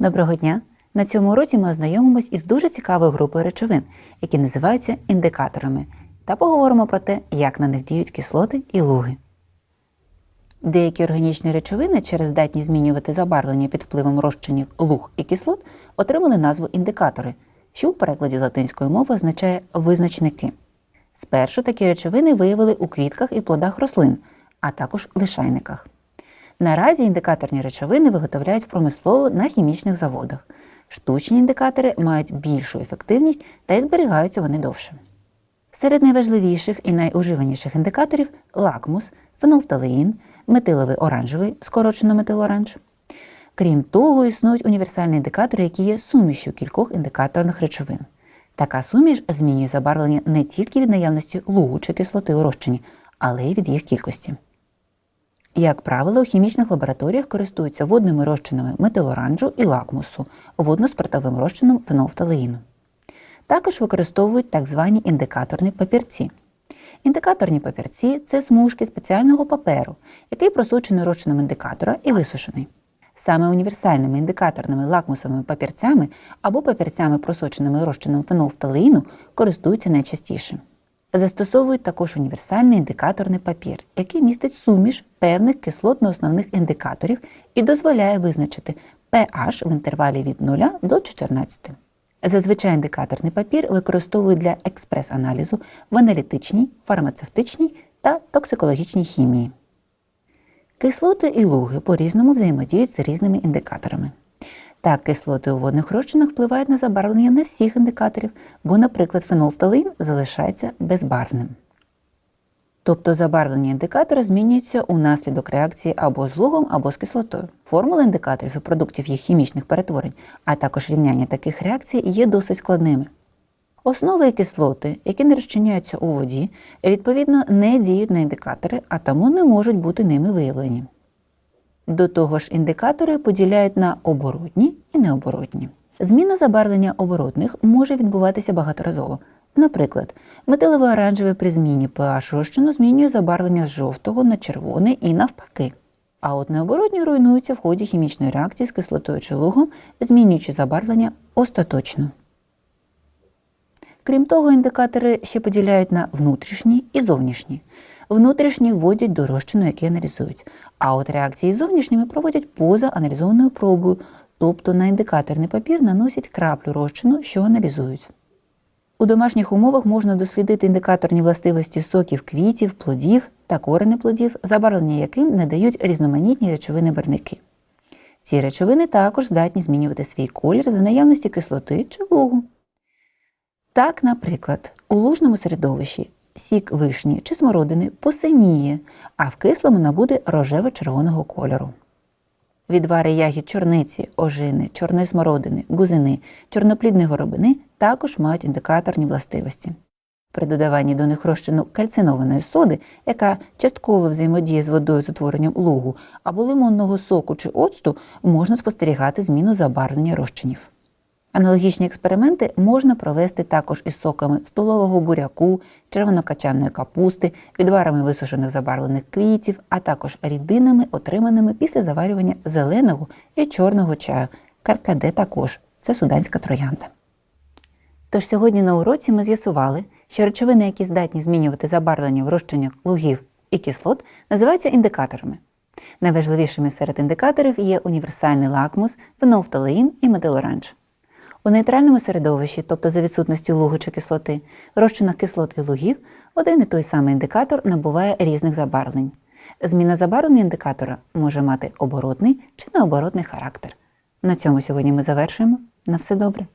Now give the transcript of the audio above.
Доброго дня! На цьому уроці ми ознайомимось із дуже цікавою групою речовин, які називаються індикаторами, та поговоримо про те, як на них діють кислоти і луги. Деякі органічні речовини через здатність змінювати забарвлення під впливом розчинів луг і кислот отримали назву індикатори, що у перекладі з латинської мови означає визначники. Спершу такі речовини виявили у квітках і плодах рослин, а також лишайниках. Наразі індикаторні речовини виготовляють промислово на хімічних заводах. Штучні індикатори мають більшу ефективність та й зберігаються вони довше. Серед найважливіших і найуживаніших індикаторів лакмус, фенолфталеїн, метиловий оранжевий, скорочено метилоранж. Крім того, існують універсальні індикатори, які є сумішю кількох індикаторних речовин. Така суміш змінює забарвлення не тільки від наявності лугу чи кислоти у розчині, але й від їх кількості. Як правило, у хімічних лабораторіях користуються водними розчинами метилоранжу і лакмусу, водно-спиртовим розчином фенолфталеїну. Також використовують так звані індикаторні папірці. Індикаторні папірці це смужки спеціального паперу, який просочений розчином індикатора і висушений. Саме універсальними індикаторними лакмусовими папірцями або папірцями, просоченими розчином фенолфталеїну, користуються найчастіше. Застосовують також універсальний індикаторний папір, який містить суміш певних кислотно-основних індикаторів і дозволяє визначити pH в інтервалі від 0 до 14. Зазвичай індикаторний папір використовують для експрес-аналізу в аналітичній, фармацевтичній та токсикологічній хімії. Кислоти і луги по-різному взаємодіють з різними індикаторами. Так, кислоти у водних розчинах впливають на забарвлення не всіх індикаторів, бо, наприклад, фенолфталеїн залишається безбарвним. Тобто забарвлення індикатора змінюється унаслідок реакції або з лугом, або з кислотою. Формули індикаторів і продуктів їх хімічних перетворень, а також рівняння таких реакцій є досить складними. Основи і кислоти, які не розчиняються у воді, відповідно не діють на індикатори, а тому не можуть бути ними виявлені. До того ж, індикатори поділяють на оборотні і необоротні. Зміна забарвлення оборотних може відбуватися багаторазово. Наприклад, метиловий оранжевий при зміні pH розчину змінює забарвлення з жовтого на червоний і навпаки. А от необоротні руйнуються в ході хімічної реакції з кислотою чи лугом, змінюючи забарвлення остаточно. Крім того, індикатори ще поділяють на внутрішні і зовнішні. Внутрішні вводять до розчину, який аналізують, а от реакції з зовнішніми проводять поза аналізованою пробою, тобто на індикаторний папір наносять краплю розчину, що аналізують. У домашніх умовах можна дослідити індикаторні властивості соків квітів, плодів та корени плодів, забарвлення яким надають різноманітні речовини барники. Ці речовини також здатні змінювати свій колір за наявності кислоти чи лугу. Так, наприклад, у лужному середовищі сік вишні чи смородини посиніє, а в кислому набуде рожево-червоного кольору. Відвари ягід чорниці, ожини, чорної смородини, бузини, чорноплідної горобини також мають індикаторні властивості. При додаванні до них розчину кальцинованої соди, яка частково взаємодіє з водою з утворенням лугу, або лимонного соку чи оцту, можна спостерігати зміну забарвлення розчинів. Аналогічні експерименти можна провести також із соками столового буряку, червонокачанної капусти, відварами висушених забарвлених квітів, а також рідинами, отриманими після заварювання зеленого і чорного чаю. Каркаде також це суданська троянда. Тож сьогодні на уроці ми з'ясували, що речовини, які здатні змінювати забарвлення в розчинах лугів і кислот, називаються індикаторами. Найважливішими серед індикаторів є універсальний лакмус, фенолфталеїн і метилоранж. У нейтральному середовищі, тобто за відсутністю лугу чи кислоти, розчинах кислот і лугів, один і той самий індикатор набуває різних забарвлень. Зміна забарвлення індикатора може мати оборотний чи необоротний характер. На цьому сьогодні ми завершуємо. На все добре!